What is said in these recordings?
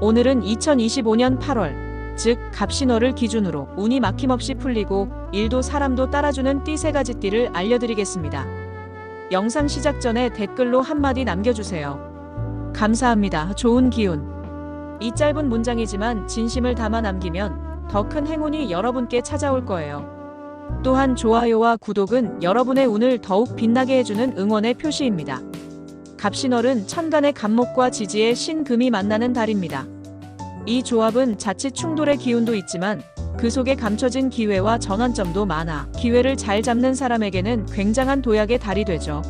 오늘은 2025년 8월, 즉 갑신월을 기준으로 운이 막힘없이 풀리고 일도 사람도 따라주는 띠 세 가지 띠를 알려드리겠습니다. 영상 시작 전에 댓글로 한마디 남겨주세요. 감사합니다. 좋은 기운. 이 짧은 문장이지만 진심을 담아 남기면 더 큰 행운이 여러분께 찾아올 거예요. 또한 좋아요와 구독은 여러분의 운을 더욱 빛나게 해주는 응원의 표시입니다. 갑신월은 천간의 갑목과 지지의 신금이 만나는 달입니다. 이 조합은 자칫 충돌의 기운도 있지만 그 속에 감춰진 기회와 전환점도 많아 기회를 잘 잡는 사람에게는 굉장한 도약의 달이 되죠.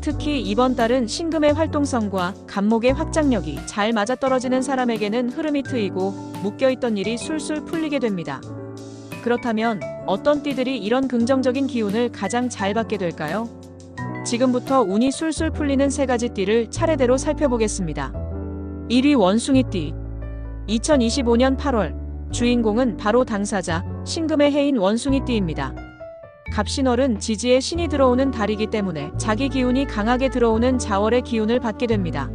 특히 이번 달은 신금의 활동성과 간목의 확장력이 잘 맞아떨어지는 사람에게는 흐름이 트이고 묶여있던 일이 술술 풀리게 됩니다. 그렇다면 어떤 띠들이 이런 긍정적인 기운을 가장 잘 받게 될까요? 지금부터 운이 술술 풀리는 세 가지 띠를 차례대로 살펴보겠습니다. 1위 원숭이띠. 2025년 8월 주인공은 바로 당사자 신금의 해인 원숭이띠입니다. 갑신월은 지지의 신이 들어오는 달이기 때문에 자기 기운이 강하게 들어오는 자월의 기운을 받게 됩니다.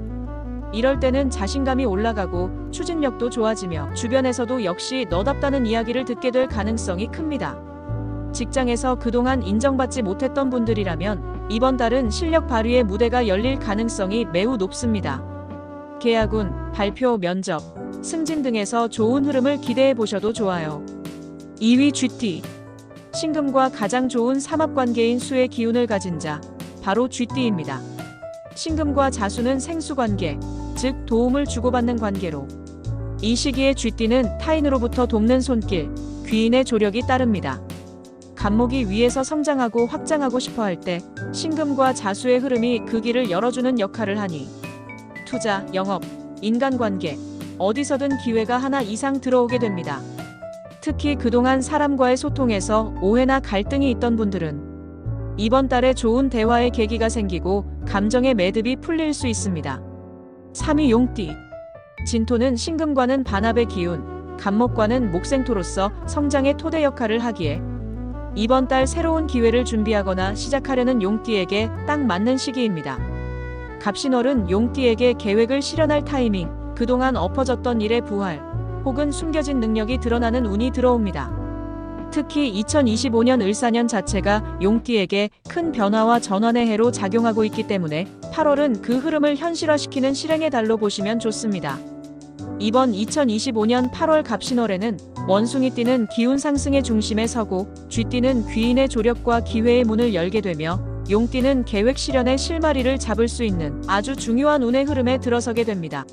이럴 때는 자신감이 올라가고 추진력도 좋아지며 주변에서도 역시 너답다는 이야기를 듣게 될 가능성이 큽니다. 직장에서 그동안 인정받지 못했던 분들이라면 이번 달은 실력 발휘의 무대가 열릴 가능성이 매우 높습니다. 계약운, 발표, 면접, 승진 등에서 좋은 흐름을 기대해 보셔도 좋아요. 2위 쥐띠. 신금과 가장 좋은 삼합관계인 수의 기운을 가진 자, 바로 쥐띠입니다. 신금과 자수는 생수관계, 즉 도움을 주고받는 관계로. 이 시기에 쥐띠는 타인으로부터 돕는 손길, 귀인의 조력이 따릅니다. 간목이 위에서 성장하고 확장하고 싶어 할 때 신금과 자수의 흐름이 그 길을 열어주는 역할을 하니 투자, 영업, 인간관계, 어디서든 기회가 하나 이상 들어오게 됩니다. 특히 그동안 사람과의 소통에서 오해나 갈등이 있던 분들은 이번 달에 좋은 대화의 계기가 생기고 감정의 매듭이 풀릴 수 있습니다. 3위 용띠. 진토는 신금과는 반합의 기운, 간목과는 목생토로서 성장의 토대 역할을 하기에 이번 달 새로운 기회를 준비하거나 시작하려는 용띠에게 딱 맞는 시기입니다. 갑신월은 용띠에게 계획을 실현할 타이밍, 그동안 엎어졌던 일의 부활, 혹은 숨겨진 능력이 드러나는 운이 들어옵니다. 특히 2025년 을사년 자체가 용띠에게 큰 변화와 전환의 해로 작용하고 있기 때문에 8월은 그 흐름을 현실화시키는 실행의 달로 보시면 좋습니다. 이번 2025년 8월 갑신월에는 원숭이 띠는 기운 상승의 중심에 서고 쥐띠는 귀인의 조력과 기회의 문을 열게 되며 용띠는 계획 실현의 실마리를 잡을 수 있는 아주 중요한 운의 흐름에 들어서게 됩니다.